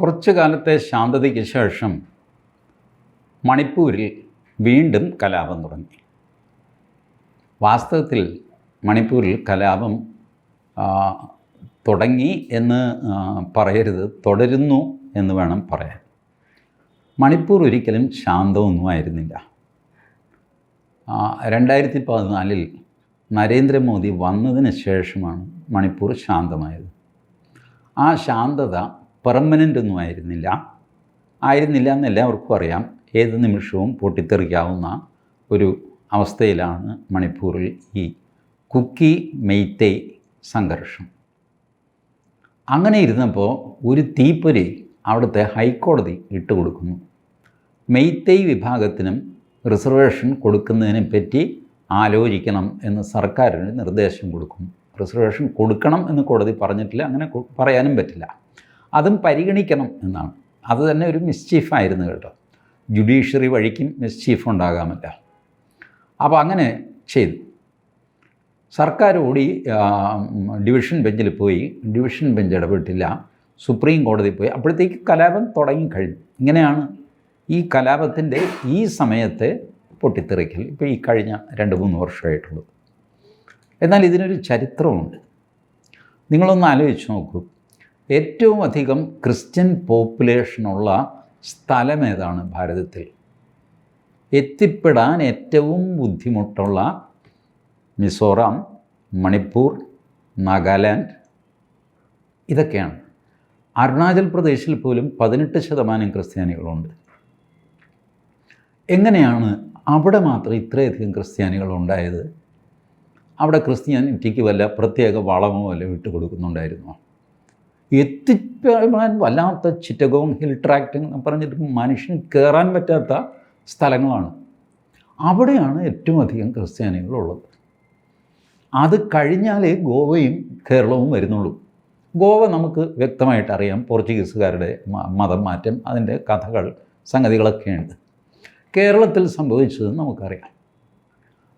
കുറച്ചു കാലത്തെ ശാന്തതയ്ക്ക് ശേഷം മണിപ്പൂരിൽ വീണ്ടും കലാപം തുടങ്ങി. വാസ്തവത്തിൽ മണിപ്പൂരിൽ കലാപം തുടങ്ങി എന്ന് പറയരുത് തുടരുന്നു എന്ന് വേണം പറയാൻ. മണിപ്പൂർ ഒരിക്കലും ശാന്തമൊന്നുമായിരുന്നില്ല രണ്ടായിരത്തി പതിനാലിൽ നരേന്ദ്രമോദി വന്നതിന് ശേഷമാണ് മണിപ്പൂർ ശാന്തമായത്. ആ ശാന്തത പെർമനന്റ് ഒന്നും ആയിരുന്നില്ല ആയിരുന്നില്ല എന്ന് എല്ലാവർക്കും അറിയാം. ഏത് നിമിഷവും പൊട്ടിത്തെറിക്കാവുന്ന ഒരു അവസ്ഥയിലാണ് മണിപ്പൂരിൽ ഈ കുക്കി മെയ്ത്തേ സംഘർഷം. അങ്ങനെ ഇരുന്നപ്പോൾ ഒരു തീപ്പൊരി അവിടുത്തെ ഹൈക്കോടതി ഇട്ടുകൊടുക്കുന്നു. മെയ്തേയ് വിഭാഗത്തിനും റിസർവേഷൻ കൊടുക്കുന്നതിനെ പറ്റി ആലോചിക്കണം എന്ന് സർക്കാരിന് നിർദ്ദേശം കൊടുക്കും. റിസർവേഷൻ കൊടുക്കണം എന്ന് കോടതി പറഞ്ഞിട്ടില്ല അങ്ങനെ പറയാനും പറ്റില്ല. അതും പരിഗണിക്കണം എന്നാണ്. അത് തന്നെ ഒരു മിസ്ചീഫായിരുന്നു കേട്ടോ. ജുഡീഷ്യറി വഴിക്കും മിസ്ചീഫ് ഉണ്ടാകാമല്ല. അപ്പോൾ അങ്ങനെ ചെയ്തു. സർക്കാർ ഓടി ഡിവിഷൻ ബെഞ്ചിൽ പോയി. Division bench ഇടപെട്ടില്ല. സുപ്രീം കോടതി പോയി. അപ്പോഴത്തേക്ക് കലാപം തുടങ്ങിക്കഴിഞ്ഞു ഇങ്ങനെയാണ് ഈ കലാപത്തിന്റെ ഈ സമയത്തെ പൊട്ടിത്തെറിക്കൽ ഇപ്പോൾ ഈ കഴിഞ്ഞ രണ്ട് മൂന്ന് വർഷമായിട്ടുള്ളത് എന്നാൽ ഇതിനൊരു ചരിത്രമുണ്ട്. നിങ്ങളൊന്ന് ആലോചിച്ച് നോക്കൂ. ഏറ്റവും അധികം ക്രിസ്ത്യൻ പോപ്പുലേഷനുള്ള സ്ഥലം ഏതാണ് ഭാരതത്തിൽ. എത്തിപ്പെടാൻ ഏറ്റവും ബുദ്ധിമുട്ടുള്ള മിസോറാം മണിപ്പൂർ നാഗാലാൻഡ് ഇതൊക്കെയാണ്. അരുണാചൽ പ്രദേശിൽ പോലും പതിനെട്ട് ശതമാനം ക്രിസ്ത്യാനികളുണ്ട്. എങ്ങനെയാണ് അവിടെ മാത്രം ഇത്രയധികം ക്രിസ്ത്യാനികൾ ഉണ്ടായത് അവിടെ ക്രിസ്ത്യാനിറ്റിക്ക് വല്ല പ്രത്യേക വളമോ വല്ല വിട്ടു എത്തിപ്പെടാൻ വല്ലാത്ത ചിറ്റഗോങ് ഹിൽ ട്രാക്ട് എന്ന് പറഞ്ഞിട്ട് മനുഷ്യന് കയറാൻ പറ്റാത്ത സ്ഥലങ്ങളാണ്. അവിടെയാണ് ഏറ്റവും അധികം ക്രിസ്ത്യാനികളുള്ളത്. അത് കഴിഞ്ഞാലേ ഗോവയും കേരളവും വരുന്നുള്ളൂ. ഗോവ നമുക്ക് വ്യക്തമായിട്ട് അറിയാം പോർച്ചുഗീസുകാരുടെ മതം മാറ്റം അതിന്റെ കഥകൾ സംഗതികളൊക്കെയുണ്ട്. കേരളത്തിൽ സംഭവിച്ചത് നമുക്കറിയാം.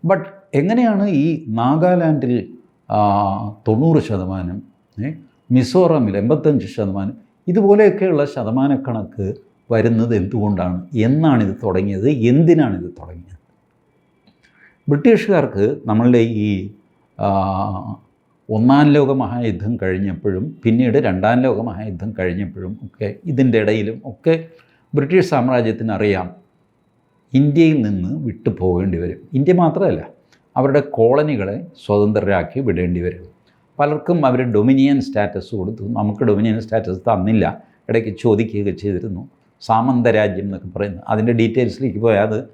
ബട്ട് എങ്ങനെയാണ് ഈ നാഗാലാൻഡിൽ തൊണ്ണൂറ് ശതമാനം മിസോറാമിൽ എൺപത്തഞ്ച് ശതമാനം ഇതുപോലെയൊക്കെയുള്ള ശതമാനക്കണക്ക് വരുന്നത് എന്തുകൊണ്ടാണ്? എന്നാണിത് തുടങ്ങിയത്? എന്തിനാണിത് തുടങ്ങിയത്? ബ്രിട്ടീഷുകാർക്ക് നമ്മളുടെ ഈ ഒന്നാം ലോക മഹായുദ്ധം കഴിഞ്ഞപ്പോഴും പിന്നീട് രണ്ടാം ലോക മഹായുദ്ധം കഴിഞ്ഞപ്പോഴും ഒക്കെ ഇതിന്റെ ഇടയിലും ഒക്കെ ബ്രിട്ടീഷ് സാമ്രാജ്യത്തിന് അറിയാം ഇന്ത്യയിൽ നിന്ന് വിട്ടു പോകേണ്ടി വരും. ഇന്ത്യ മാത്രമല്ല അവരുടെ കോളനികളെ സ്വതന്ത്രരാക്കി വിടേണ്ടി വരും. പലർക്കും അവർ ഡൊമിനിയൻ സ്റ്റാറ്റസ് കൊടുത്തു. നമുക്ക് ഡൊമിനിയൻ സ്റ്റാറ്റസ് തന്നില്ല. ഇടയ്ക്ക് ചോദിക്കുകയൊക്കെ ചെയ്തിരുന്നു. സാമന്ത രാജ്യം എന്നൊക്കെ പറയുന്നത്. അതിന്റെ ഡീറ്റെയിൽസിലേക്ക് പോയാൽ അത്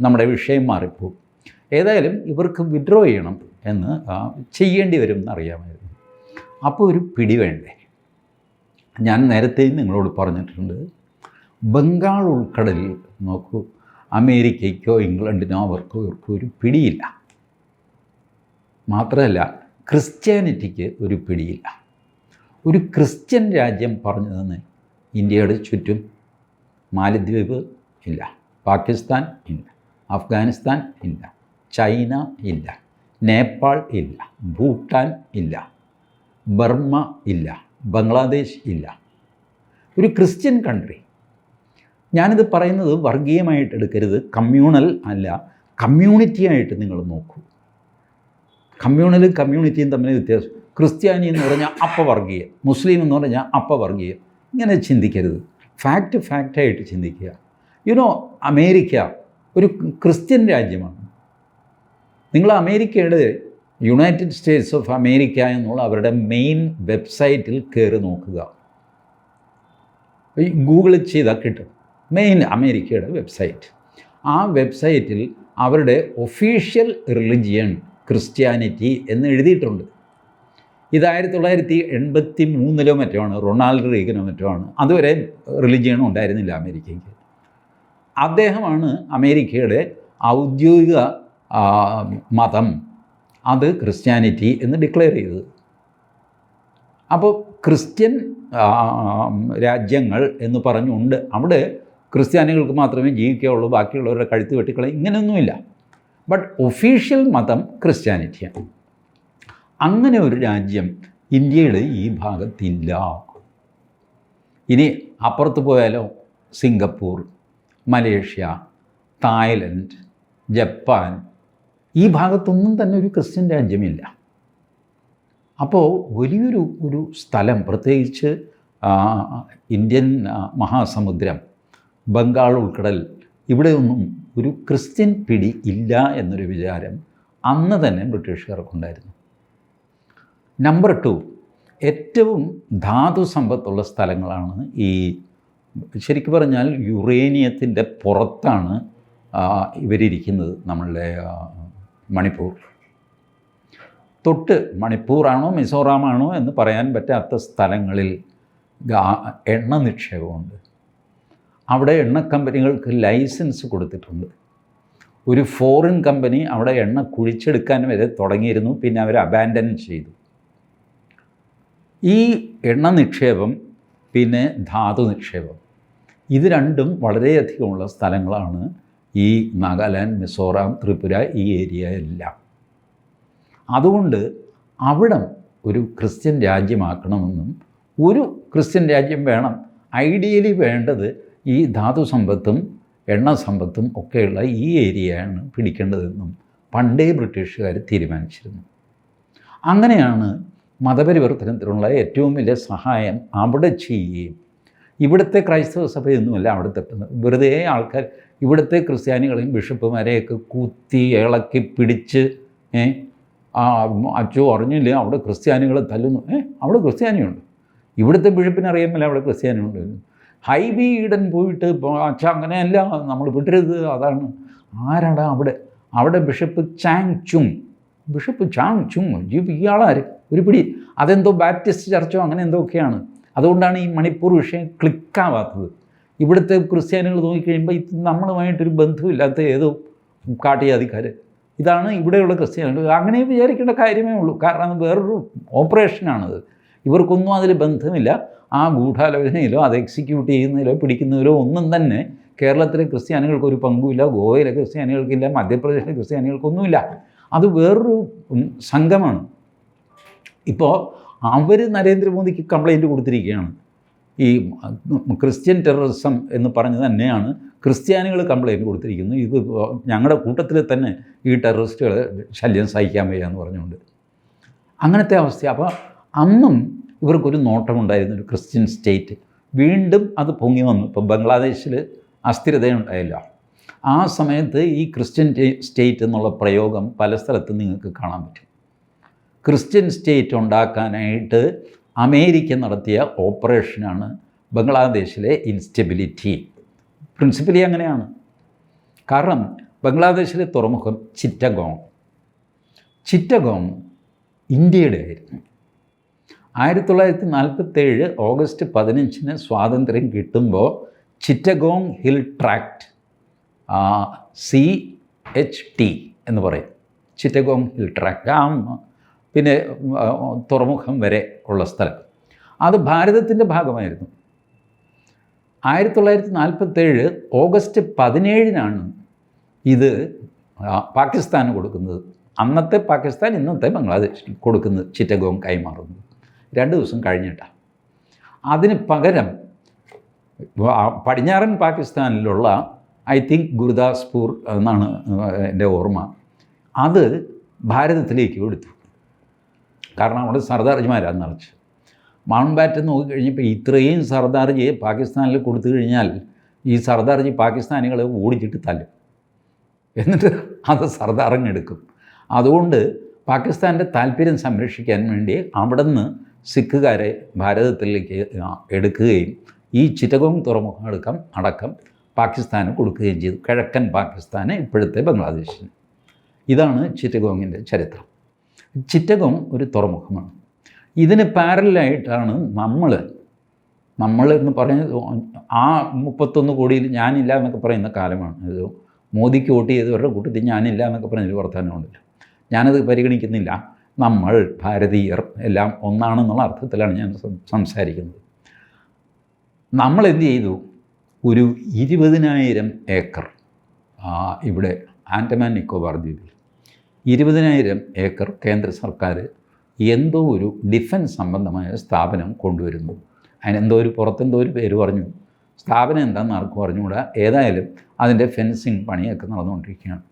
നമ്മുടെ വിഷയം മാറിപ്പോകും. ഏതായാലും ഇവർക്ക് വിഡ്രോ ചെയ്യണം എന്ന് ചെയ്യേണ്ടി വരും എന്നറിയാമായിരുന്നു. അപ്പോൾ ഒരു പിടി വേണ്ടേ? ഞാൻ നേരത്തെ നിങ്ങളോട് പറഞ്ഞിട്ടുണ്ട്. ബംഗാൾ ഉൾക്കടലിൽ നോക്കൂ. അമേരിക്കയ്ക്കോ ഇംഗ്ലണ്ടിനോ അവർക്കോ ഇവർക്കോ ഒരു പിടിയില്ല. മാത്രമല്ല ക്രിസ്ത്യാനിറ്റിക്ക് ഒരു പിടിയില്ല. ഒരു ക്രിസ്ത്യൻ രാജ്യം പറഞ്ഞു തന്നെ ഇന്ത്യയുടെ ചുറ്റും മാലദ്വീപ് ഇല്ല. പാകിസ്ഥാൻ ഇല്ല. അഫ്ഗാനിസ്ഥാൻ ഇല്ല. ചൈന ഇല്ല. നേപ്പാൾ ഇല്ല. ഭൂട്ടാൻ ഇല്ല. ബർമ്മ ഇല്ല. ബംഗ്ലാദേശ് ഇല്ല. ഒരു ക്രിസ്ത്യൻ കൺട്രി ഞാനിത് പറയുന്നത് വർഗീയമായിട്ട് എടുക്കരുത്. കമ്മ്യൂണൽ അല്ല. കമ്മ്യൂണിറ്റി ആയിട്ട് നിങ്ങൾ നോക്കൂ. കമ്മ്യൂണലും കമ്മ്യൂണിറ്റിയും തമ്മിൽ വ്യത്യാസം. ക്രിസ്ത്യാനി എന്ന് പറഞ്ഞാൽ അപ്പവർഗീയം മുസ്ലിം എന്ന് പറഞ്ഞാൽ അപ്പവർഗീയം ഇങ്ങനെ ചിന്തിക്കരുത്. ഫാക്റ്റ് ഫാക്റ്റായിട്ട് ചിന്തിക്കുക. യുനോ അമേരിക്ക ഒരു ക്രിസ്ത്യൻ രാജ്യമാണ്. നിങ്ങൾ അമേരിക്കയുടെ യുണൈറ്റഡ് സ്റ്റേറ്റ്സ് ഓഫ് അമേരിക്ക എന്നുള്ള അവരുടെ മെയിൻ വെബ്സൈറ്റിൽ കയറി നോക്കുക. ഗൂഗിൾ ചെയ്താൽ കിട്ടും. മെയിൻ അമേരിക്കയുടെ വെബ്സൈറ്റ് ആ വെബ്സൈറ്റിൽ അവരുടെ ഒഫീഷ്യൽ റിലിജിയൻ ക്രിസ്ത്യാനിറ്റി എന്ന് എഴുതിയിട്ടുണ്ട്. ഇത് ആയിരത്തി തൊള്ളായിരത്തി എൺപത്തി മൂന്നിലോ മറ്റോ ആണ് റൊണാൾഡ് റീഗനോ മറ്റോ ആണ്. അതുവരെ റിലിജിയനും ഉണ്ടായിരുന്നില്ല അമേരിക്കയ്ക്ക്. അദ്ദേഹമാണ് അമേരിക്കയുടെ ഔദ്യോഗിക മതം. അത് ക്രിസ്ത്യാനിറ്റി എന്ന് ഡിക്ലെയർ ചെയ്തത്. അപ്പോൾ ക്രിസ്ത്യൻ രാജ്യങ്ങൾ എന്ന് പറഞ്ഞുകൊണ്ട് അവിടെ ക്രിസ്ത്യാനികൾക്ക് മാത്രമേ ജീവിക്കുകയുള്ളൂ ബാക്കിയുള്ളവരുടെ കഴുത്ത് വെട്ടിക്കളെ ഇങ്ങനെയൊന്നുമില്ല. ബട്ട് ഒഫീഷ്യൽ മതം ക്രിസ്ത്യാനിറ്റിയാണ് അങ്ങനെ ഒരു രാജ്യം ഇന്ത്യയുടെ ഈ ഭാഗത്തില്ല. ഇനി അപ്പുറത്ത് പോയാലോ? Singapore Malaysia Thailand Japan. ഈ ഭാഗത്തൊന്നും തന്നെ ഒരു ക്രിസ്ത്യൻ രാജ്യമില്ല. അപ്പോൾ വലിയൊരു ഒരു സ്ഥലം പ്രത്യേകിച്ച് ഇന്ത്യൻ മഹാസമുദ്രം ബംഗാൾ ഉൾക്കടൽ ഇവിടെയൊന്നും ഒരു ക്രിസ്ത്യൻ പിടി ഇല്ല എന്നൊരു വിചാരം അന്ന് തന്നെ ബ്രിട്ടീഷുകാർക്കുണ്ടായിരുന്നു. നമ്പർ ടു ഏറ്റവും ധാതു സമ്പത്തുള്ള സ്ഥലങ്ങളാണ് ഈ ശരിക്കും പറഞ്ഞാൽ യുറേനിയത്തിന്റെ പുറത്താണ് ഇവരിയ്ക്കുന്നത് നമ്മളുടെ മണിപ്പൂർ. തൊട്ട് മണിപ്പൂറാണോ മിസോറാമാണോ എന്ന് പറയാൻ പറ്റാത്ത സ്ഥലങ്ങളിൽ എണ്ണ നിക്ഷേപമുണ്ട്. അവിടെ എണ്ണ കമ്പനികൾക്ക് ലൈസൻസ് കൊടുത്തിട്ടുണ്ട്. ഒരു ഫോറിൻ കമ്പനി അവിടെ എണ്ണ കുഴിച്ചെടുക്കാൻ വരെ തുടങ്ങിയിരുന്നു പിന്നെ അവർ അബാൻഡൻ ചെയ്തു. ഈ എണ്ണ നിക്ഷേപം പിന്നെ ധാതു നിക്ഷേപം ഇത് രണ്ടും വളരെയധികമുള്ള സ്ഥലങ്ങളാണ് ഈ നാഗാലാൻഡ് മിസോറാം ത്രിപുര ഈ ഏരിയ എല്ലാം. അതുകൊണ്ട് അവിടെ ഒരു ക്രിസ്ത്യൻ രാജ്യമാക്കണമെന്നും ഒരു ക്രിസ്ത്യൻ രാജ്യം വേണം. ഐഡിയലി വേണ്ടത് ഈ ധാതു സമ്പത്തും എണ്ണ സമ്പത്തും ഒക്കെയുള്ള ഈ ഏരിയയാണ് പിടിക്കേണ്ടതെന്നും പണ്ടേ ബ്രിട്ടീഷുകാർ തീരുമാനിച്ചിരുന്നു. അങ്ങനെയാണ് മതപരിവർത്തനത്തിനുള്ള ഏറ്റവും വലിയ സഹായം അവിടെ ചെയ്യുകയും ഇവിടുത്തെ ക്രൈസ്തവ സഭയൊന്നുമല്ല അവിടുത്തെ വെറുതെ ആൾക്കാർ ഇവിടുത്തെ ക്രിസ്ത്യാനികളെയും ബിഷപ്പുമാരെയൊക്കെ കുത്തി ഇളക്കി പിടിച്ച് ആ അച്ചോ അറിഞ്ഞില്ല അവിടെ ക്രിസ്ത്യാനികളെ തല്ലുന്നു? ഏ അവിടെ ക്രിസ്ത്യാനിയുണ്ട്. ഇവിടുത്തെ ബിഷപ്പിനെ അറിയാമല്ല അവിടെ ക്രിസ്ത്യാനിയുണ്ട് ഹൈബി ഈഡൻ പോയിട്ട് അച്ഛ അങ്ങനെയല്ല നമ്മൾ വിടരുത് അതാണ്. ആരാടാ അവിടെ? അവിടെ bishop Chang Chung. Bishop Chang jeep ഇയാളാര്? ഒരു പിടി. അതെന്തോ ബാപ്റ്റിസ്റ്റ് ചർച്ചോ അങ്ങനെ എന്തോ ഒക്കെയാണ്. അതുകൊണ്ടാണ് ഈ മണിപ്പൂർ വിഷയം ക്ലിക്കാവാത്തത്. ഇവിടുത്തെ ക്രിസ്ത്യാനികൾ നോക്കിക്കഴിയുമ്പോൾ ഇത് നമ്മളുമായിട്ടൊരു ബന്ധമില്ലാത്ത ഏതോ കാട്ടിയാതിക്കാർ ഇതാണ് ഇവിടെയുള്ള ക്രിസ്ത്യാനികൾ. അങ്ങനെ വിചാരിക്കേണ്ട കാര്യമേ ഉള്ളൂ. കാരണം അത് വേറൊരു ഓപ്പറേഷനാണത്. ഇവർക്കൊന്നും അതിൽ ബന്ധമില്ല. ആ ഗൂഢാലോചനയിലോ അത് എക്സിക്യൂട്ട് ചെയ്യുന്നതിലോ പിടിക്കുന്നതിലോ ഒന്നും തന്നെ കേരളത്തിലെ ക്രിസ്ത്യാനികൾക്ക് ഒരു പങ്കുമില്ല ഗോവയിലെ ക്രിസ്ത്യാനികൾക്കില്ല മധ്യപ്രദേശിലെ ക്രിസ്ത്യാനികൾക്കൊന്നുമില്ല. അത് വേറൊരു സംഘമാണ്. ഇപ്പോൾ അവർ നരേന്ദ്രമോദിക്ക് കംപ്ലൈന്റ് കൊടുത്തിരിക്കുകയാണ്. ഈ ക്രിസ്ത്യൻ ടെററിസം എന്ന് പറഞ്ഞ് തന്നെയാണ് ക്രിസ്ത്യാനികൾ കംപ്ലൈന്റ് കൊടുത്തിരിക്കുന്നു ഇത് ഞങ്ങളുടെ കൂട്ടത്തിൽ തന്നെ ഈ ടെററിസ്റ്റുകളെ ശല്യം സഹിക്കാൻ വയ്യ എന്ന് പറഞ്ഞുകൊണ്ട്. അങ്ങനത്തെ അവസ്ഥ അപ്പോൾ അന്നും ഇവർക്കൊരു നോട്ടമുണ്ടായിരുന്നു ഒരു ക്രിസ്ത്യൻ സ്റ്റേറ്റ്. വീണ്ടും അത് പൊങ്ങി വന്നു. ഇപ്പോൾ ബംഗ്ലാദേശിൽ അസ്ഥിരതയുണ്ടായില്ല. ആ സമയത്ത് ഈ ക്രിസ്ത്യൻ സ്റ്റേറ്റ് എന്നുള്ള പ്രയോഗം പല സ്ഥലത്തും നിങ്ങൾക്ക് കാണാൻ പറ്റും. ക്രിസ്ത്യൻ സ്റ്റേറ്റ് ഉണ്ടാക്കാനായിട്ട് അമേരിക്ക നടത്തിയ ഓപ്പറേഷനാണ് ബംഗ്ലാദേശിലെ ഇൻസ്റ്റെബിലിറ്റി. പ്രിൻസിപ്പലി അങ്ങനെയാണ്. കാരണം ബംഗ്ലാദേശിലെ തുറമുഖം ചിറ്റഗോങ്. ചിറ്റഗോങ് ഇന്ത്യയുടെ ആയിരുന്നു. ആയിരത്തി തൊള്ളായിരത്തി നാൽപ്പത്തേഴ് ഓഗസ്റ്റ് പതിനഞ്ചിന് സ്വാതന്ത്ര്യം കിട്ടുമ്പോൾ Chittagong hill tract C H T എന്ന് പറയും. ചിറ്റഗോങ് ഹിൽ ട്രാക്ട് ആ പിന്നെ തുറമുഖം വരെ ഉള്ള സ്ഥലം. അത് ഭാരതത്തിന്റെ ഭാഗമായിരുന്നു. ആയിരത്തി തൊള്ളായിരത്തി നാൽപ്പത്തേഴ് ഓഗസ്റ്റ് പതിനേഴിനാണ് ഇത് പാകിസ്ഥാന് കൊടുക്കുന്നത്. അന്നത്തെ പാകിസ്ഥാൻ ഇന്നത്തെ ബംഗ്ലാദേശിൽ കൊടുക്കുന്നത് ചിറ്റഗോങ് കൈമാറുന്നത്. രണ്ട് ദിവസം കഴിഞ്ഞിട്ടാണ് അതിന് പകരം പടിഞ്ഞാറൻ പാകിസ്ഥാനിലുള്ള ഐ തിങ്ക് ഗുരുദാസ്പൂർ എന്നാണ് എന്റെ ഓർമ്മ. അത് ഭാരതത്തിലേക്ക് എടുത്തു കാരണം അവിടെ സർദാർജിമാരാണ് നിറച്ച് മൗണ്ട് ബാറ്റൻ നോക്കിക്കഴിഞ്ഞപ്പോൾ ഇത്രയും സർദാർജി പാകിസ്ഥാനിൽ കൊടുത്തു കഴിഞ്ഞാൽ ഈ സർദാർജി പാകിസ്ഥാനികളെ ഓടിച്ചിട്ട് തല്ലും. എന്നിട്ട് അത് സർദാറങ്ങെടുക്കും അതുകൊണ്ട് പാകിസ്ഥാന്റെ താല്പര്യം സംരക്ഷിക്കാൻ വേണ്ടി അവിടെ നിന്ന് സിഖുകാരെ ഭാരതത്തിലേക്ക് എടുക്കുകയും ഈ ചിറ്റഗോങ് തുറമുഖം അടക്കം അടക്കം പാകിസ്ഥാന് കൊടുക്കുകയും ചെയ്തു. കിഴക്കൻ പാകിസ്ഥാന് ഇപ്പോഴത്തെ ബംഗ്ലാദേശിന്. ഇതാണ് ചിറ്റഗോങ്ങിന്റെ ചരിത്രം. ചിറ്റഗോങ് ഒരു തുറമുഖമാണ്. ഇതിന് പാരലായിട്ടാണ് നമ്മൾ നമ്മൾ എന്ന് പറയുന്നത് ആ മുപ്പത്തൊന്ന് കോടിയിൽ ഞാനില്ല എന്നൊക്കെ പറയുന്ന കാലമാണ്. ഇത് മോദിക്ക് വോട്ട് ചെയ്തവരുടെ കൂട്ടത്തിൽ ഞാനില്ല എന്നൊക്കെ പറഞ്ഞൊരു വർത്തമാനമുണ്ടല്ലോ. ഞാനത് പരിഗണിക്കുന്നില്ല. നമ്മൾ ഭാരതീയർ എല്ലാം ഒന്നാണെന്നുള്ള അർത്ഥത്തിലാണ് ഞാൻ സംസാരിക്കുന്നത്. നമ്മൾ എന്ത് ചെയ്തു? ഒരു ഇരുപതിനായിരം ഏക്കർ ഇവിടെ ആൻഡമാൻ നിക്കോബാർ ദ്വീപിൽ. ഇരുപതിനായിരം ഏക്കർ കേന്ദ്ര സർക്കാർ എന്തോ ഒരു ഡിഫൻസ് സംബന്ധമായ സ്ഥാപനം കൊണ്ടുവരുന്നു. അതിനെന്തോ ഒരു പുറത്തെന്തോ ഒരു പേര് പറഞ്ഞു. സ്ഥാപനം എന്താണെന്ന് ആർക്കും അറിഞ്ഞുകൂടാ. ഏതായാലും അതിന്റെ ഫെൻസിങ് പണിയൊക്കെ നടന്നുകൊണ്ടിരിക്കുകയാണ്.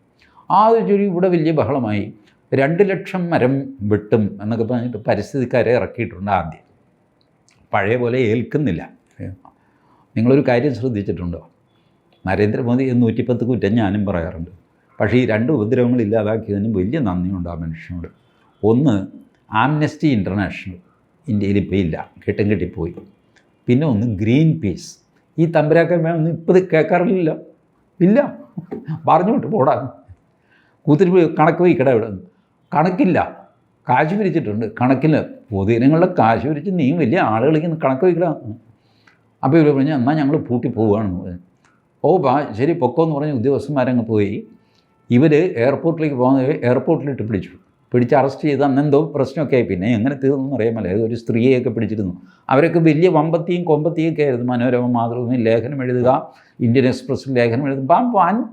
ആ ഒരു ഇവിടെ വലിയ ബഹളമായി. രണ്ട് ലക്ഷം മരം വെട്ടും എന്നൊക്കെ പറഞ്ഞിട്ട് പരിസ്ഥിതിക്കാരെ ഇറക്കിയിട്ടുണ്ട് ആദ്യം. പഴയ പോലെ ഏൽക്കുന്നില്ല. നിങ്ങളൊരു കാര്യം ശ്രദ്ധിച്ചിട്ടുണ്ടോ? നരേന്ദ്രമോദി നൂറ്റിപ്പത്ത് കുറ്റം ഞാനും പറയാറുണ്ട്. പക്ഷേ ഈ രണ്ട് ഉപദ്രവങ്ങൾ ഇല്ലാതാക്കിയതിന് വലിയ നന്ദിയുണ്ട് ആ മനുഷ്യനോട്. ഒന്ന് ആംനസ്റ്റി ഇന്റർനാഷണൽ ഇന്ത്യയിൽ ഇപ്പോൾ ഇല്ല. കെട്ടും കെട്ടിപ്പോയി. പിന്നെ ഒന്ന് ഗ്രീൻ പീസ്. ഈ തമ്പരാക്കൻ വേണമെന്ന് ഇപ്പോൾ കേൾക്കാറില്ല ഇല്ല. പറഞ്ഞു വിട്ട് പോടാ. കൂത്തിരി കണക്ക് വയ്ക്കട ഇവിടെ ഇവിടെ കണക്കില്ല. കാശ് പിരിച്ചിട്ടുണ്ട്. കണക്കില്ല. പൊതുജനങ്ങളുടെ കാശ് പിരിച്ച് നീ വലിയ ആളുകളിലേക്ക് കണക്ക് വയ്ക്കില്ല അപ്പോൾ ഇവർ പറഞ്ഞു എന്നാൽ ഞങ്ങൾ പൂട്ടി പോവുകയാണെന്ന് പറഞ്ഞു. ഓ ബാ ശരി പൊക്കോ എന്ന് പറഞ്ഞ് ഉദ്യോഗസ്ഥന്മാരങ്ങ് പോയി. ഇവർ എയർപോർട്ടിലേക്ക് പോകുന്നത് എയർപോർട്ടിലിട്ട് പിടിച്ചു. പിടിച്ച് അറസ്റ്റ് ചെയ്ത് അന്നെന്തോ പ്രശ്നമൊക്കെ ആയി. പിന്നെ എങ്ങനെ തീർന്നു അറിയാമല്ലോ. ഒരു സ്ത്രീയെയൊക്കെ പിടിച്ചിരുന്നു. അവരൊക്കെ വലിയ വമ്പത്തിയും കൊമ്പത്തിയും ഒക്കെ ആയിരുന്നു. മനോരമ മാതൃഭൂമി ലേഖനം എഴുതുക ഇന്ത്യൻ എക്സ്പ്രസ്സിൽ ലേഖനം എഴുതുക.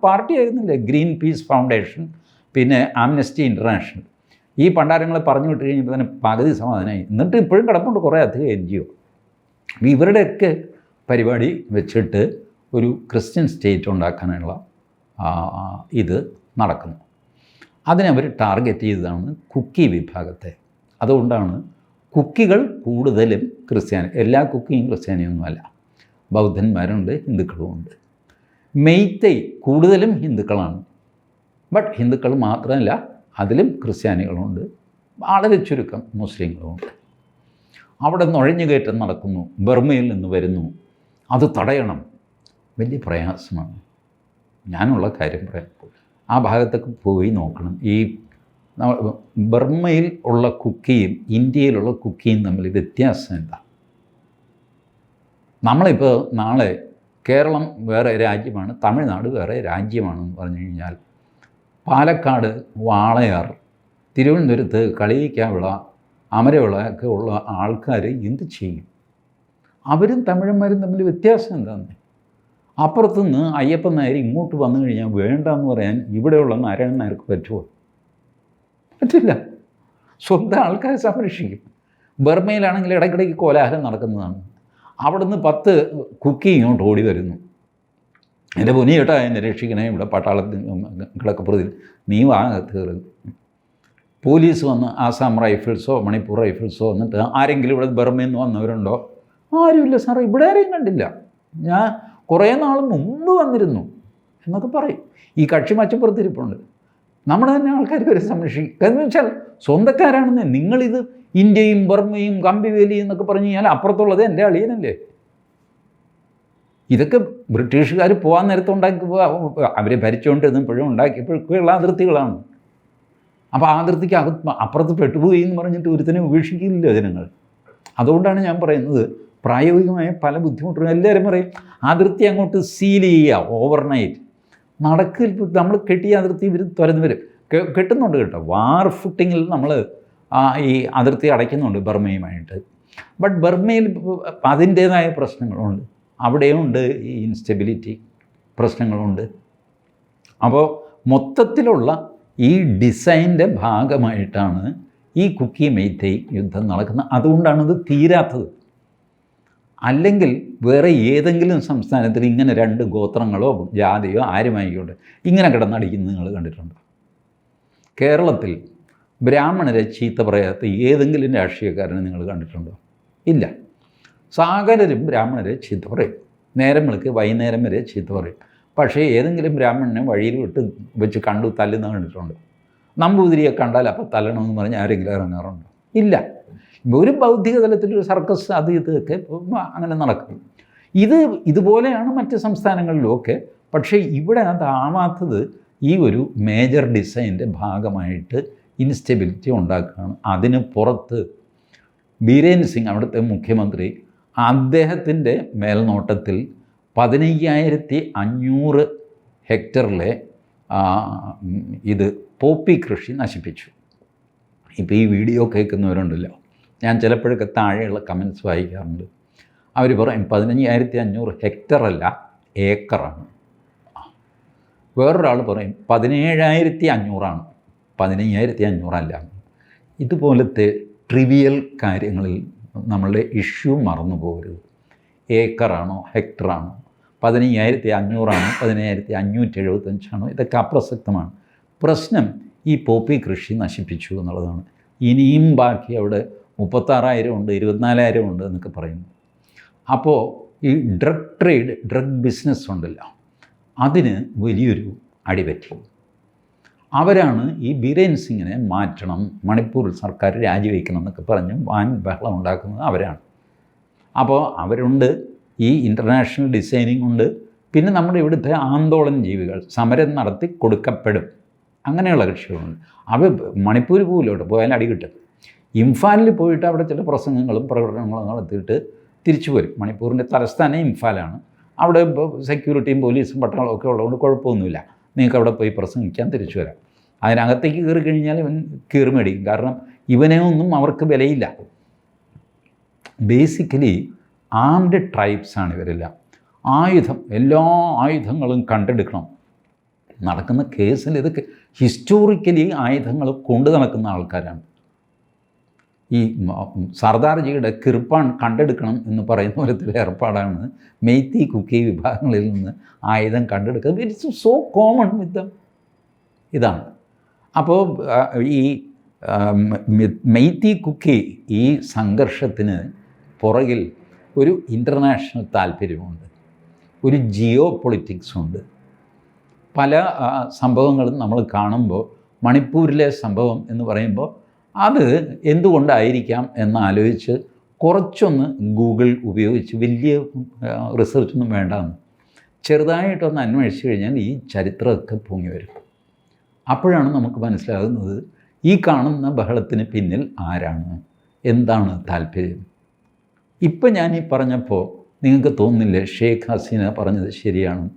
പാർട്ടി ആയിരുന്നില്ലേ? Greenpeace foundation. പിന്നെ ആംനസ്റ്റി ഇന്റർനാഷണൽ ഈ പണ്ടാരങ്ങൾ പറഞ്ഞു വിട്ട് കഴിഞ്ഞപ്പോൾ തന്നെ പകുതി സമാധാനമായി എന്നിട്ട് ഇപ്പോഴും കിടപ്പുണ്ട് കുറേ അധികം എൻ ജി ഒ ഇവരുടെയൊക്കെ പരിപാടി വെച്ചിട്ട് ഒരു ക്രിസ്ത്യൻ സ്റ്റേറ്റ് ഉണ്ടാക്കാനുള്ള ഇത് നടക്കുന്നു. അതിനവർ ടാർഗറ്റ് ചെയ്തതാണ് കുക്കി വിഭാഗത്തെ. അതുകൊണ്ടാണ് കുക്കികൾ കൂടുതലും ക്രിസ്ത്യാനി എല്ലാ കുക്കിയും ക്രിസ്ത്യാനിയൊന്നുമല്ല. ബൗദ്ധന്മാരുണ്ട് ഹിന്ദുക്കളുമുണ്ട്. മെയ്ത്തൈ കൂടുതലും ഹിന്ദുക്കളാണ്. ബട്ട് ഹിന്ദുക്കൾ മാത്രമല്ല അതിലും ക്രിസ്ത്യാനികളുണ്ട്. വളരെ ചുരുക്കം മുസ്ലിങ്ങളുമുണ്ട്. അവിടെ നുഴഞ്ഞുകയറ്റം നടക്കുന്നു. ബർമയിൽ നിന്ന് വരുന്നു. അത് തടയണം. വലിയ പ്രയാസമാണ്. ഞാനുള്ള കാര്യം പറയാം. ആ ഭാഗത്തൊക്കെ പോയി നോക്കണം. ഈ ബർമയിൽ ഉള്ള കുക്കിയും ഇന്ത്യയിലുള്ള കുക്കിയും തമ്മിൽ വ്യത്യാസം എന്താ? നമ്മളിപ്പോൾ നാളെ കേരളം വേറെ രാജ്യമാണ് തമിഴ്നാട് വേറെ രാജ്യമാണെന്ന് പറഞ്ഞു കഴിഞ്ഞാൽ പാലക്കാട് വാളയാർ. തിരുവനന്തപുരത്ത് കളിയിക്കാവിള അമരവിളയൊക്കെ ഉള്ള ആൾക്കാർ എന്ത് ചെയ്യും? അവരും തമിഴന്മാരും തമ്മിൽ വ്യത്യാസം എന്താണെന്ന് അപ്പുറത്തുനിന്ന് അയ്യപ്പൻ നായർ ഇങ്ങോട്ട് വന്നു കഴിഞ്ഞാൽ വേണ്ടെന്ന് പറയാൻ ഇവിടെയുള്ള നാരായണൻ നായർക്ക് പറ്റുമോ? പറ്റില്ല. സ്വന്തം ആൾക്കാരെ സംരക്ഷിക്കും. ബർമയിലാണെങ്കിൽ ഇടയ്ക്കിടയ്ക്ക് കോലാഹലം നടക്കുന്നതാണ്. അവിടുന്ന് പത്ത് കുക്കി ഇങ്ങോട്ട് ഓടി വരുന്നു. എന്റെ പൊനി ചേട്ടാ എന്നെ രക്ഷിക്കണേ. ഇവിടെ പട്ടാളത്തിൽ കിടക്കപ്പുറത്തിൽ നീ കയറുന്നു പോലീസ് വന്ന് ആസാം റൈഫിൾസോ മണിപ്പൂർ റൈഫിൾസോ വന്നിട്ട് ആരെങ്കിലും ഇവിടെ ബർമയിൽ നിന്ന് വന്നവരുണ്ടോ? ആരുമില്ല സാറേ ഇവിടെ ആരെയും കണ്ടില്ല. ഞാൻ കുറേ നാൾ മുമ്പ് വന്നിരുന്നു എന്നൊക്കെ പറയും. ഈ കക്ഷി മച്ചപ്പുറത്തിരിപ്പുണ്ട് നമ്മുടെ തന്നെ ആൾക്കാർ വരെ സംരക്ഷിക്കും. എന്ന് വെച്ചാൽ സ്വന്തക്കാരാണെന്ന്. നിങ്ങളിത് ഇന്ത്യയും ബർമയും കമ്പിവേലിയും എന്നൊക്കെ പറഞ്ഞു കഴിഞ്ഞാൽ അപ്പുറത്തുള്ളത് എന്റെ അളിയനല്ലേ. ഇതൊക്കെ ബ്രിട്ടീഷുകാർ പോകാൻ നേരത്തെ ഉണ്ടാക്കി അവരെ ഭരിച്ചുകൊണ്ടിരുന്നപ്പോഴും ഉണ്ടാക്കിയപ്പോഴൊക്കെയുള്ള അതിർത്തികളാണ്. അപ്പോൾ ആ അതിർത്തിക്ക് അകത്ത് അപ്പുറത്ത് പെട്ടുപോയി എന്ന് പറഞ്ഞിട്ട് ഒരുത്തിനെ ഉപേക്ഷിക്കില്ല ജനങ്ങൾ. അതുകൊണ്ടാണ് ഞാൻ പറയുന്നത് പ്രായോഗികമായ പല ബുദ്ധിമുട്ടുകളും. എല്ലാവരും പറയും അതിർത്തി അങ്ങോട്ട് സീൽ ചെയ്യുക ഓവർനൈറ്റ്. നടക്കിൽ നമ്മൾ കെട്ടിയ അതിർത്തി ഇവർ തുരന്ന് വരും. കെട്ടുന്നുണ്ട് കേട്ടോ. വാർ ഫുട്ടിങ്ങിൽ നമ്മൾ ഈ അതിർത്തി അടയ്ക്കുന്നുണ്ട് ബർമയുമായിട്ട്. ബട്ട് ബർമയിൽ അതിന്റേതായ പ്രശ്നങ്ങളുണ്ട്. അവിടെയുണ്ട് ഈ ഇൻസ്റ്റെബിലിറ്റി പ്രശ്നങ്ങളുണ്ട്. അപ്പോൾ മൊത്തത്തിലുള്ള ഈ ഡിസൈന്റെ ഭാഗമായിട്ടാണ് ഈ കുക്കി മെയ്ത്തൈ യുദ്ധം നടക്കുന്നത്. അതുകൊണ്ടാണ് ഇത് തീരാത്തത്. അല്ലെങ്കിൽ വേറെ ഏതെങ്കിലും സംസ്ഥാനത്തിൽ ഇങ്ങനെ രണ്ട് ഗോത്രങ്ങളോ ജാതിയോ ആരുമായിക്കോട്ടെ ഇങ്ങനെ കിടന്നടിക്കുന്നത് നിങ്ങൾ കണ്ടിട്ടുണ്ട്. കേരളത്തിൽ ബ്രാഹ്മണരെ ചീത്ത പറയാത്ത ഏതെങ്കിലും രാഷ്ട്രീയക്കാരനെ നിങ്ങൾ കണ്ടിട്ടുണ്ടോ? ഇല്ല. സാഗരരും ബ്രാഹ്മണരെ ചീത്ത പറയും. നേരം വിളിക്ക് വൈകുന്നേരം വരെ ചീത്ത പറയും. പക്ഷേ ഏതെങ്കിലും ബ്രാഹ്മണനെ വഴിയിൽ വിട്ട് വെച്ച് കണ്ടു തല്ലുന്ന കണ്ടിട്ടുണ്ട്. നമ്പൂതിരിയെ കണ്ടാൽ അപ്പോൾ തല്ലണമെന്ന് പറഞ്ഞ് ആരെങ്കിലും ഇറങ്ങാറുണ്ടോ? ഇല്ല. ഒരു ബൗദ്ധിക തലത്തിലൊരു സർക്കസ് അത് ഇതൊക്കെ അങ്ങനെ നടക്കും. ഇത് ഇതുപോലെയാണ് മറ്റ് സംസ്ഥാനങ്ങളിലുമൊക്കെ പക്ഷേ ഇവിടെ അതാവാത്തത് ഈ ഒരു മേജർ ഡിസൈന്റെ ഭാഗമായിട്ട് ഇൻസ്റ്റെബിലിറ്റി ഉണ്ടാക്കുകയാണ്. അതിന് പുറത്ത് ബീരേൻ സിംഗ് അവിടുത്തെ മുഖ്യമന്ത്രി അദ്ദേഹത്തിന്റെ മേൽനോട്ടത്തിൽ പതിനയ്യായിരത്തി അഞ്ഞൂറ് ഹെക്ടറിലെ ഇത് പോപ്പി കൃഷി നശിപ്പിച്ചു. ഇപ്പോൾ ഈ വീഡിയോ കേൾക്കുന്നവരുണ്ടല്ലോ. ഞാൻ ചിലപ്പോഴൊക്കെ താഴെയുള്ള കമൻസ് വായിക്കാറുണ്ട്. അവർ പറയും പതിനയ്യായിരത്തി അഞ്ഞൂറ് ഹെക്ടറല്ല ഏക്കറാണ്. വേറൊരാൾ പറയും പതിനേഴായിരത്തി അഞ്ഞൂറാണ്. പതിനയ്യായിരത്തി അഞ്ഞൂറല്ല. ഇതുപോലത്തെ ട്രിവിയൽ കാര്യങ്ങളിൽ നമ്മളുടെ ഇഷ്യൂ മറന്നു പോകരുത്. ഏക്കറാണോ ഹെക്ടറാണോ പതിനയ്യായിരത്തി അഞ്ഞൂറാണോ പതിനയ്യായിരത്തി അഞ്ഞൂറ്റി എഴുപത്തഞ്ചാണോ ഇതൊക്കെ അപ്രസക്തമാണ്. പ്രശ്നം ഈ പോപ്പി കൃഷി നശിപ്പിച്ചു എന്നുള്ളതാണ്. ഇനിയും ബാക്കി അവിടെ മുപ്പത്താറായിരം ഉണ്ട് ഇരുപത്തിനാലായിരം ഉണ്ട് എന്നൊക്കെ പറയുന്നു. അപ്പോൾ ഈ ഡ്രഗ് ട്രേഡ് ഡ്രഗ് ബിസിനസ് ഉണ്ടല്ലോ അതിന് വലിയൊരു അടിപറ്റി അവരാണ് ഈ ബീരേൻ സിംഗിനെ മാറ്റണം മണിപ്പൂർ സർക്കാർ രാജിവെക്കണം എന്നൊക്കെ പറഞ്ഞ് വാൻ ബഹളം ഉണ്ടാക്കുന്നത് അവരാണ്. അപ്പോൾ അവരുണ്ട് ഈ ഇന്റർനാഷണൽ ഡിസൈനിങ് ഉണ്ട്. പിന്നെ നമ്മുടെ ഇവിടുത്തെ ആന്തോളൻ ജീവികൾ സമരം നടത്തി കൊടുക്കപ്പെടും. അങ്ങനെയുള്ള കക്ഷികളുണ്ട്. അവ മണിപ്പൂർ പോലോട്ട് പോയാൽ അടി കിട്ടും. ഇംഫാലിൽ പോയിട്ട് അവിടെ ചില പ്രസംഗങ്ങളും പ്രകടനങ്ങളും നടത്തിയിട്ട് തിരിച്ചു വരും. മണിപ്പൂരിന്റെ തലസ്ഥാനം ഇംഫാലാണ്. അവിടെ സെക്യൂരിറ്റിയും പോലീസും പട്ടാളവും ഒക്കെ ഉള്ളതുകൊണ്ട് കുഴപ്പമൊന്നുമില്ല. നിങ്ങൾക്ക് അവിടെ പോയി പ്രസംഗിക്കാൻ തിരിച്ചു വരാം. അതിനകത്തേക്ക് കയറി കഴിഞ്ഞാൽ ഇവൻ കീറി മേടിക്കും കാരണം ഇവനെ ഒന്നും അവർക്ക് വിലയില്ല. ബേസിക്കലി ആംഡ് ട്രൈബ്സാണ് ഇവരെല്ലാം. ആയുധം എല്ലാ ആയുധങ്ങളും കണ്ടെടുക്കണം. നടക്കുന്ന കേസിൽ ഇതൊക്കെ ഹിസ്റ്റോറിക്കലി ആയുധങ്ങൾ കൊണ്ടു നടക്കുന്ന ആൾക്കാരാണ്. ഈ സർദാർജിയുടെ കിർപ്പാൺ കണ്ടെടുക്കണം എന്ന് പറയുന്ന പോലത്തെ ഏർപ്പാടാണ് മെയ്ത്തി കുക്കി വിഭാഗങ്ങളിൽ നിന്ന് ആയുധം കണ്ടെടുക്കുന്നത്. ഇറ്റ്സ് സോ കോമൺ വിത്ത് ഇതാണ്. അപ്പോൾ ഈ മെയ്ത്തി കുക്കി ഈ സംഘർഷത്തിന് പുറകിൽ ഒരു ഇന്റർനാഷണൽ താല്പര്യമുണ്ട് ഒരു ജിയോ പൊളിറ്റിക്സുണ്ട് പല സംഭവങ്ങളും നമ്മൾ കാണുമ്പോൾ മണിപ്പൂരിലെ സംഭവം എന്ന് പറയുമ്പോൾ അത് എന്തുകൊണ്ടായിരിക്കാം എന്നാലോചിച്ച് കുറച്ചൊന്ന് ഗൂഗിൾ ഉപയോഗിച്ച് വലിയ റിസർച്ചൊന്നും വേണ്ടാന്ന്. ചെറുതായിട്ടൊന്ന് അന്വേഷിച്ച് കഴിഞ്ഞാൽ ഈ ചരിത്രമൊക്കെ പൊങ്ങി വരും. അപ്പോഴാണ് നമുക്ക് മനസ്സിലാകുന്നത് ഈ കാണുന്ന ബഹളത്തിന് പിന്നിൽ ആരാണ്? എന്താണ് താല്പര്യം? ഇപ്പം ഞാൻ ഈ പറഞ്ഞപ്പോൾ നിങ്ങൾക്ക് തോന്നില്ലേ ഷെയ്ഖ് ഹസീന പറഞ്ഞത് ശരിയാണ്.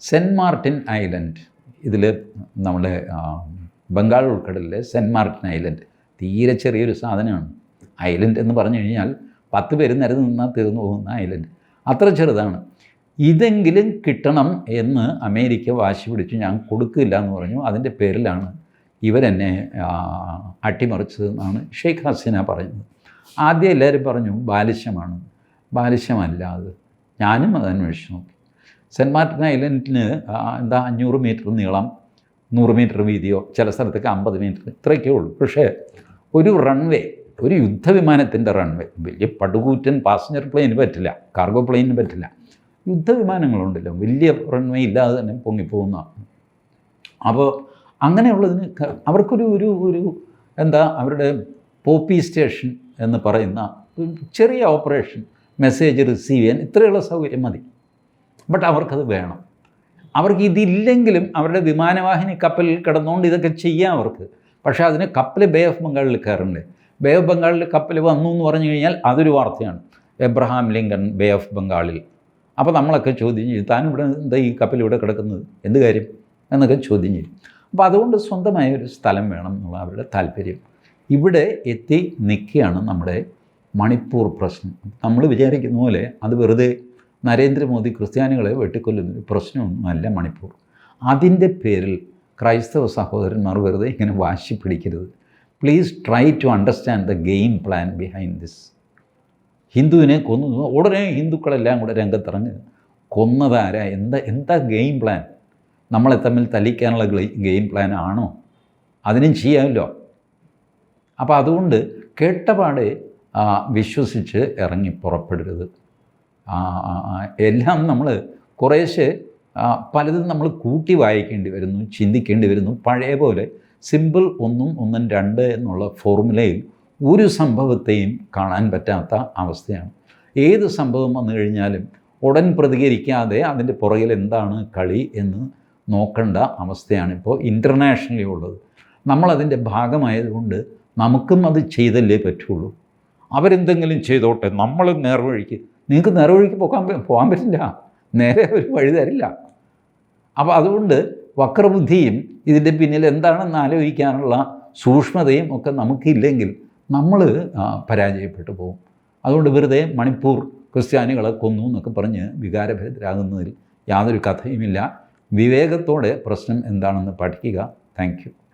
സെന്റ് മാർട്ടിൻ ഐലൻഡ് ഇതിൽ നമ്മുടെ ബംഗാൾ ഉൾക്കടലിലെ സെന്റ് മാർട്ടിൻ ഐലൻഡ് തീരെ ചെറിയൊരു സാധനമാണ്. ഐലൻഡ് എന്ന് പറഞ്ഞു കഴിഞ്ഞാൽ പത്ത് പേര് നിരന്ന് നിന്നാൽ തീർന്നു പോകുന്ന ഐലൻഡ്. അത്ര ചെറുതാണ്. ഇതെങ്കിലും കിട്ടണം എന്ന് അമേരിക്ക വാശി പിടിച്ചു. ഞാൻ കൊടുക്കില്ല എന്ന് പറഞ്ഞു. അതിന്റെ പേരിലാണ് ഇവരെന്നെ അട്ടിമറിച്ചതെന്നാണ് ഷെയ്ഖ് ഹസീന പറയുന്നത്. ആദ്യം എല്ലാവരും പറഞ്ഞു ബാലിശ്യമാണ് ബാലിശ്യമല്ല അത് ഞാനും അത് അന്വേഷിച്ചു നോക്കി. സെന്റ് മാർട്ടിൻ ഐലൻഡിന് എന്താ അഞ്ഞൂറ് മീറ്റർ നീളം നൂറ് മീറ്റർ വീതിയോ ചില സ്ഥലത്തൊക്കെ അമ്പത് മീറ്റർ ഇത്രയൊക്കെ ഉള്ളൂ. പക്ഷേ ഒരു റൺവേ ഒരു യുദ്ധവിമാനത്തിന്റെ റൺവേ വലിയ പടുകൂറ്റൻ പാസഞ്ചർ പ്ലെയിന് പറ്റില്ല കാർഗോ പ്ലെയിനിന് പറ്റില്ല. യുദ്ധവിമാനങ്ങളുണ്ടല്ലോ. വലിയ റൺവേ ഇല്ലാതെ തന്നെ പൊങ്ങിപ്പോകുന്ന അപ്പോൾ അങ്ങനെയുള്ളതിന് അവർക്കൊരു ഒരു ഒരു എന്താ അവരുടെ പോപ്പി സ്റ്റേഷൻ എന്ന് പറയുന്ന ചെറിയ ഓപ്പറേഷൻ മെസ്സേജ് റിസീവ് ചെയ്യാൻ ഇത്രയുള്ള സൗകര്യം മതി. ബട്ട് അവർക്കത് വേണം. അവർക്ക് ഇതില്ലെങ്കിലും അവരുടെ വിമാനവാഹിനി കപ്പലിൽ കിടന്നുകൊണ്ട് ഇതൊക്കെ ചെയ്യാം അവർക്ക്. പക്ഷേ അതിന് കപ്പൽ ബേ ഓഫ് ബംഗാളിൽ കയറുന്നുണ്ട് ബേ ഓഫ് ബംഗാളിൽ കപ്പൽ വന്നു എന്ന് പറഞ്ഞു കഴിഞ്ഞാൽ അതൊരു വാർത്തയാണ്. എബ്രഹാം ലിങ്കൺ ബേ ഓഫ് ബംഗാളിൽ അപ്പോൾ നമ്മളൊക്കെ ചോദ്യം ചെയ്യും ഇവിടെ എന്താ ഈ കപ്പൽ ഇവിടെ കിടക്കുന്നത്? എന്ത് കാര്യം? എന്നൊക്കെ ചോദ്യം ചെയ്യും. അപ്പോൾ അതുകൊണ്ട് സ്വന്തമായ ഒരു സ്ഥലം വേണം എന്നുള്ള അവരുടെ താല്പര്യം. ഇവിടെ എത്തി നിൽക്കുകയാണ് നമ്മുടെ മണിപ്പൂർ പ്രശ്നം. നമ്മൾ വിചാരിക്കുന്ന പോലെ അത് വെറുതെ നരേന്ദ്രമോദി ക്രിസ്ത്യാനികളെ വെട്ടിക്കൊല്ലുന്ന പ്രശ്നമൊന്നുമല്ല മണിപ്പൂർ. അതിന്റെ പേരിൽ ക്രൈസ്തവ സഹോദരന്മാർ വെറുതെ ഇങ്ങനെ വാശി പിടിക്കരുത്. Please try to understand the game plan behind this ഹിന്ദുവിനെ കൊന്നു. ഉടനെ ഹിന്ദുക്കളെല്ലാം കൂടെ രംഗത്തിറങ്ങി. കൊന്നതാരാ? എന്താ എന്താ ഗെയിം പ്ലാൻ നമ്മളെ തമ്മിൽ തല്ലിക്കാനുള്ള ഗെയിം പ്ലാൻ ആണോ? അതിനും ചെയ്യാമല്ലോ. അപ്പോൾ അതുകൊണ്ട് കേട്ടപാടെ വിശ്വസിച്ച് ഇറങ്ങി പുറപ്പെടരുത്. എല്ലാം നമ്മൾ കുറേശ്ശെ പലതും നമ്മൾ കൂട്ടി വായിക്കേണ്ടി വരുന്നു ചിന്തിക്കേണ്ടി വരുന്നു. പഴയ പോലെ സിമ്പിൾ ഒന്നും ഒന്നും രണ്ട് എന്നുള്ള ഫോർമുലയിൽ ഒരു സംഭവത്തെയും കാണാൻ പറ്റാത്ത അവസ്ഥയാണ്. ഏത് സംഭവം വന്നു കഴിഞ്ഞാലും ഉടൻ പ്രതികരിക്കാതെ അതിന്റെ പുറകിൽ എന്താണ് കളി എന്ന് നോക്കേണ്ട അവസ്ഥയാണ് ഇപ്പോൾ ഇന്റർനാഷണലി ഉള്ളത്. നമ്മളതിന്റെ ഭാഗമായതുകൊണ്ട് നമുക്കും അത് ചെയ്തല്ലേ പറ്റുള്ളൂ. അവരെന്തെങ്കിലും ചെയ്തോട്ടെ നമ്മൾ നേർവഴിക്ക് നിങ്ങൾക്ക് നേർവഴിക്ക് പോകാൻ പോകാൻ പറ്റില്ല. നേരെ ഒരു വഴി തരില്ല. അപ്പോൾ അതുകൊണ്ട് വക്രബുദ്ധിയും ഇതിന്റെ പിന്നിൽ എന്താണെന്ന് ആലോചിക്കാനുള്ള സൂക്ഷ്മതയും ഒക്കെ നമുക്കില്ലെങ്കിൽ നമ്മൾ പരാജയപ്പെട്ടു പോകും. അതുകൊണ്ട് വെറുതെ മണിപ്പൂർ ക്രിസ്ത്യാനികളെ കൊന്നു എന്നൊക്കെ പറഞ്ഞ് വികാരഭരിതരാകുന്നതിൽ യാതൊരു കഥയുമില്ല. വിവേകത്തോടെ പ്രശ്നം എന്താണെന്ന് പഠിക്കുക. താങ്ക്